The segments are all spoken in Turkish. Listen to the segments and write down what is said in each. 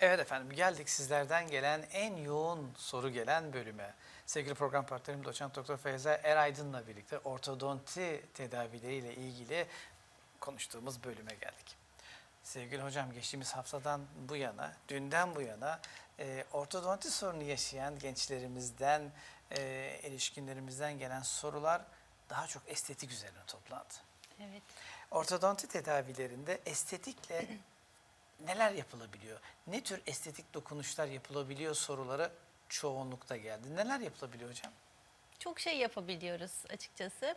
Evet efendim geldik sizlerden gelen en yoğun soru gelen bölüme. Sevgili program partnerim doçent doktor Feyza Eraydın'la birlikte ortodonti tedavileriyle ilgili konuştuğumuz bölüme geldik. Sevgili hocam geçtiğimiz haftadan bu yana, dünden bu yana e, ortodonti sorunu yaşayan gençlerimizden, e, erişkinlerimizden gelen sorular daha çok estetik üzerine toplandı. Evet. Ortodonti tedavilerinde estetikle neler yapılabiliyor? Ne tür estetik dokunuşlar yapılabiliyor soruları çoğunlukta geldi. Neler yapılabiliyor hocam? Çok şey yapabiliyoruz açıkçası.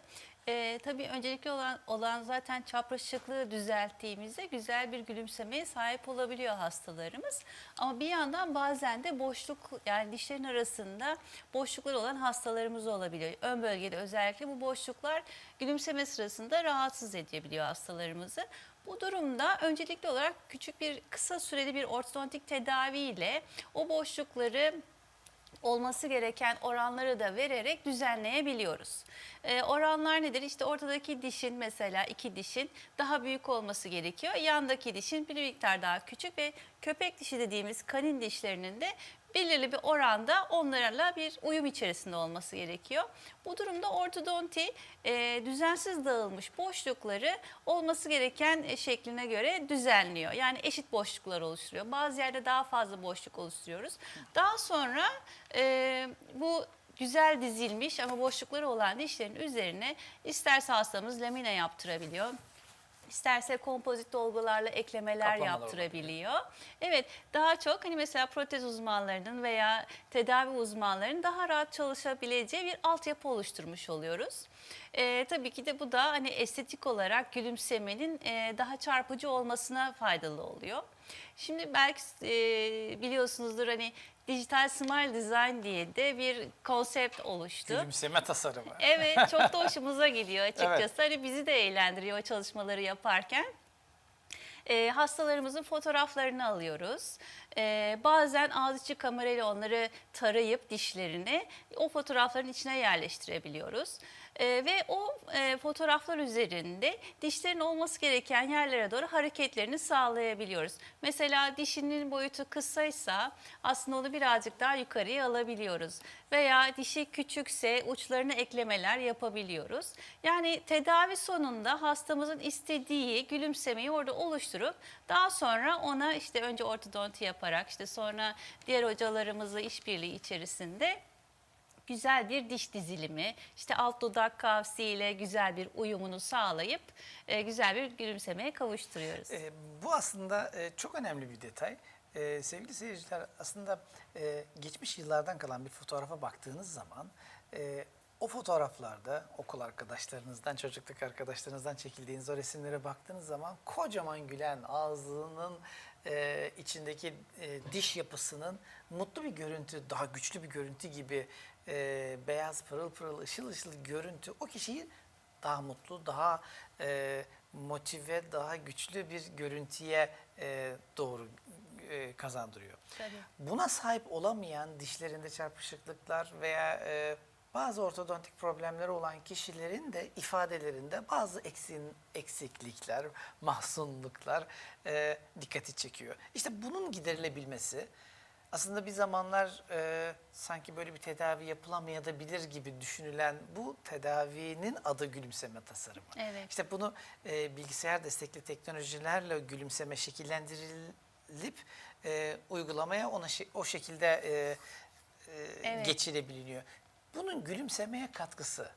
Ee, tabii öncelikli olan, olan zaten çapraşıklığı düzelttiğimizde güzel bir gülümsemeye sahip olabiliyor hastalarımız. Ama bir yandan bazen de boşluk yani dişlerin arasında boşluklar olan hastalarımız olabiliyor. Ön bölgede özellikle bu boşluklar gülümseme sırasında rahatsız edebiliyor hastalarımızı. Bu durumda öncelikli olarak küçük bir kısa süreli bir ortodontik tedaviyle o boşlukları olması gereken oranları da vererek düzenleyebiliyoruz. Ee, oranlar nedir? İşte ortadaki dişin mesela iki dişin daha büyük olması gerekiyor. Yandaki dişin bir miktar daha küçük ve köpek dişi dediğimiz kanin dişlerinin de belirli bir oranda onlarla bir uyum içerisinde olması gerekiyor. Bu durumda ortodonti e, düzensiz dağılmış boşlukları olması gereken e, şekline göre düzenliyor. Yani eşit boşluklar oluşturuyor. Bazı yerde daha fazla boşluk oluşturuyoruz. Daha sonra e, bu güzel dizilmiş ama boşlukları olan dişlerin üzerine isterse hastamız lamine yaptırabiliyor. İsterse kompozit dolgularla eklemeler Kaplamalar yaptırabiliyor. Evet daha çok hani mesela protez uzmanlarının veya tedavi uzmanlarının daha rahat çalışabileceği bir altyapı oluşturmuş oluyoruz. Ee, tabii ki de bu da hani estetik olarak gülümsemenin e, daha çarpıcı olmasına faydalı oluyor. Şimdi belki e, biliyorsunuzdur hani dijital smile design diye de bir konsept oluştu. Gülümseme tasarımı. Evet çok da hoşumuza gidiyor açıkçası. Hani bizi de eğlendiriyor o çalışmaları yaparken. Ee, hastalarımızın fotoğraflarını alıyoruz. Ee, bazen ağız içi kamerayla onları tarayıp dişlerini o fotoğrafların içine yerleştirebiliyoruz. Ee, ve o e, fotoğraflar üzerinde dişlerin olması gereken yerlere doğru hareketlerini sağlayabiliyoruz. Mesela dişinin boyutu kısaysa aslında onu birazcık daha yukarıya alabiliyoruz. Veya dişi küçükse uçlarına eklemeler yapabiliyoruz. Yani tedavi sonunda hastamızın istediği gülümsemeyi orada oluşturup daha sonra ona işte önce ortodonti yaparak işte sonra diğer hocalarımızla işbirliği içerisinde güzel bir diş dizilimi, işte alt dudak kavsiyle güzel bir uyumunu sağlayıp e, güzel bir gülümsemeye kavuşturuyoruz. Ee, bu aslında e, çok önemli bir detay. Ee, sevgili seyirciler aslında e, geçmiş yıllardan kalan bir fotoğrafa baktığınız zaman e, o fotoğraflarda okul arkadaşlarınızdan, çocukluk arkadaşlarınızdan çekildiğiniz o resimlere baktığınız zaman kocaman gülen ağzının e, içindeki e, diş yapısının mutlu bir görüntü, daha güçlü bir görüntü gibi e, beyaz pırıl pırıl ışıl ışıl görüntü o kişiyi daha mutlu, daha e, motive, daha güçlü bir görüntüye e, doğru e, kazandırıyor. Tabii. Buna sahip olamayan dişlerinde çarpışıklıklar veya e, bazı ortodontik problemleri olan kişilerin de ifadelerinde bazı eksin, eksiklikler, mahzunluklar e, dikkati çekiyor. İşte bunun giderilebilmesi aslında bir zamanlar e, sanki böyle bir tedavi yapılamayabilir gibi düşünülen bu tedavinin adı gülümseme tasarımı. Evet. İşte bunu e, bilgisayar destekli teknolojilerle gülümseme şekillendirilip e, uygulamaya ona o şekilde e, e, Evet. geçirebiliniyor. Bunun gülümsemeye katkısı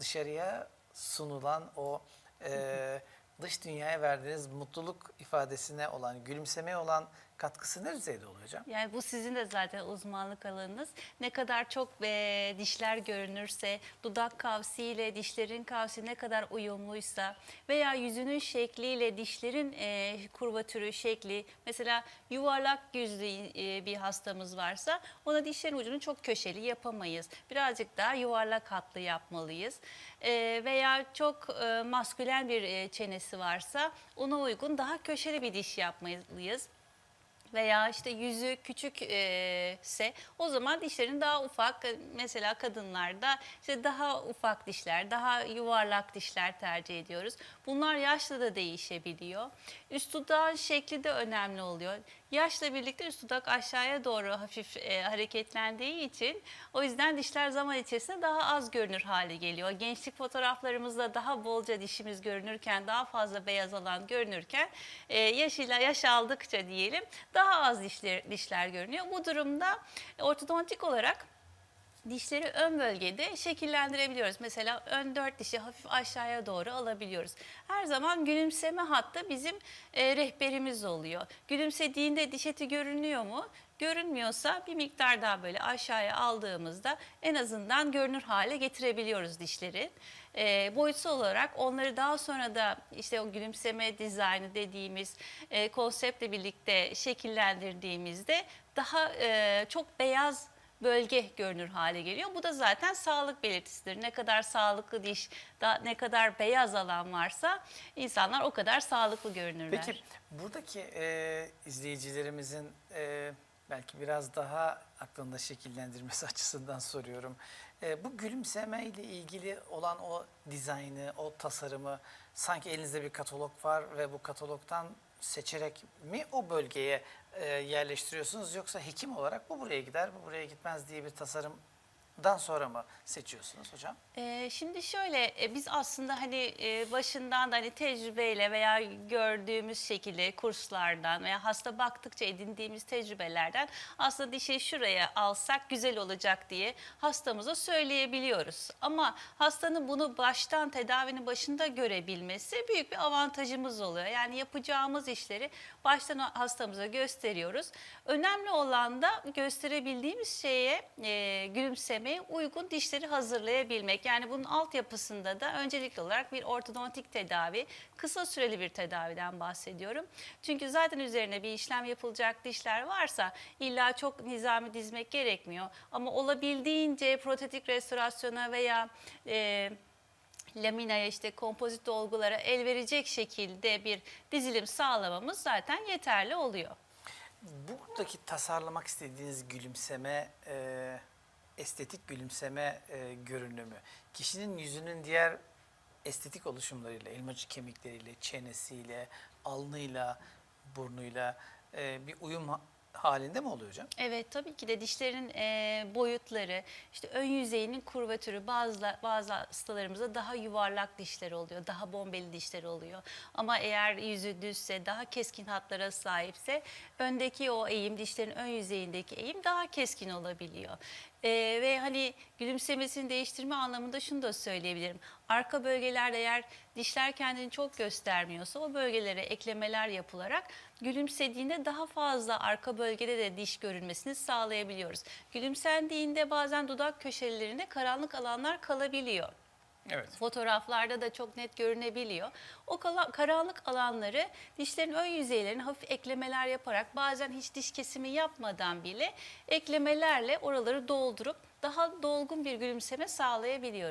dışarıya sunulan o e, dış dünyaya verdiğiniz mutluluk ifadesine olan, gülümsemeye olan katkısı ne düzeyde hocam? Yani bu sizin de zaten uzmanlık alanınız. Ne kadar çok e, dişler görünürse, dudak kavsiyle dişlerin kavsi ne kadar uyumluysa veya yüzünün şekliyle dişlerin e, kurvatürü, şekli mesela yuvarlak yüzlü e, bir hastamız varsa ona dişlerin ucunu çok köşeli yapamayız. Birazcık daha yuvarlak hatlı yapmalıyız. E, veya çok e, maskülen bir e, çenesi varsa ona uygun daha köşeli bir diş yapmalıyız veya işte yüzü küçük e, o zaman dişlerin daha ufak mesela kadınlarda işte daha ufak dişler, daha yuvarlak dişler tercih ediyoruz. Bunlar yaşlı da değişebiliyor. Üst dudağın şekli de önemli oluyor. Yaşla birlikte üst dudak aşağıya doğru hafif e, hareketlendiği için o yüzden dişler zaman içerisinde daha az görünür hale geliyor. Gençlik fotoğraflarımızda daha bolca dişimiz görünürken, daha fazla beyaz alan görünürken e, yaş ile yaş aldıkça diyelim daha az dişler, dişler görünüyor. Bu durumda ortodontik olarak dişleri ön bölgede şekillendirebiliyoruz. Mesela ön dört dişi hafif aşağıya doğru alabiliyoruz. Her zaman gülümseme hattı bizim e, rehberimiz oluyor. Gülümsediğinde diş eti görünüyor mu? Görünmüyorsa bir miktar daha böyle aşağıya aldığımızda en azından görünür hale getirebiliyoruz dişleri. E, boyutsal olarak onları daha sonra da işte o gülümseme dizaynı dediğimiz e, konseptle birlikte şekillendirdiğimizde daha e, çok beyaz bölge görünür hale geliyor. Bu da zaten sağlık belirtisidir. Ne kadar sağlıklı diş, da ne kadar beyaz alan varsa insanlar o kadar sağlıklı görünürler. Peki buradaki e, izleyicilerimizin e, belki biraz daha aklında şekillendirmesi açısından soruyorum. E, bu gülümseme ile ilgili olan o dizaynı, o tasarımı sanki elinizde bir katalog var ve bu katalogdan seçerek mi o bölgeye e, yerleştiriyorsunuz yoksa hekim olarak bu buraya gider, bu buraya gitmez diye bir tasarımdan sonra mı seçiyorsunuz hocam? Ee, şimdi şöyle e, biz aslında hani e, başından da hani tecrübeyle veya gördüğümüz şekilde kurslardan veya hasta baktıkça edindiğimiz tecrübelerden aslında dişi şuraya alsak güzel olacak diye hastamıza söyleyebiliyoruz. Ama hastanın bunu baştan tedavinin başında görebilmesi büyük bir avantajımız oluyor. Yani yapacağımız işleri baştan hastamıza gösteriyoruz. Önemli olan da gösterebildiğimiz şeye e, gülümsemeye uygun dişleri hazırlayabilmek. Yani bunun altyapısında da öncelikli olarak bir ortodontik tedavi, kısa süreli bir tedaviden bahsediyorum. Çünkü zaten üzerine bir işlem yapılacak dişler varsa illa çok nizami dizmek gerekmiyor. Ama olabildiğince protetik restorasyona veya e, laminaya işte kompozit dolgulara el verecek şekilde bir dizilim sağlamamız zaten yeterli oluyor. Buradaki tasarlamak istediğiniz gülümseme, e, estetik gülümseme e, görünümü, kişinin yüzünün diğer estetik oluşumlarıyla, elmacık kemikleriyle, çenesiyle, alnıyla, burnuyla e, bir uyum halinde mi oluyor hocam? Evet tabii ki de dişlerin e, boyutları, işte ön yüzeyinin kurvatürü bazı bazı hastalarımızda daha yuvarlak dişler oluyor, daha bombeli dişler oluyor. Ama eğer yüzü düzse, daha keskin hatlara sahipse öndeki o eğim, dişlerin ön yüzeyindeki eğim daha keskin olabiliyor. E, ve hani gülümsemesini değiştirme anlamında şunu da söyleyebilirim. Arka bölgelerde eğer dişler kendini çok göstermiyorsa o bölgelere eklemeler yapılarak gülümsediğinde daha fazla arka bölgede de diş görünmesini sağlayabiliyoruz. Gülümsendiğinde bazen dudak köşelerinde karanlık alanlar kalabiliyor. Evet. Fotoğraflarda da çok net görünebiliyor. O karanlık alanları dişlerin ön yüzeylerine hafif eklemeler yaparak bazen hiç diş kesimi yapmadan bile eklemelerle oraları doldurup daha dolgun bir gülümseme sağlayabiliyoruz.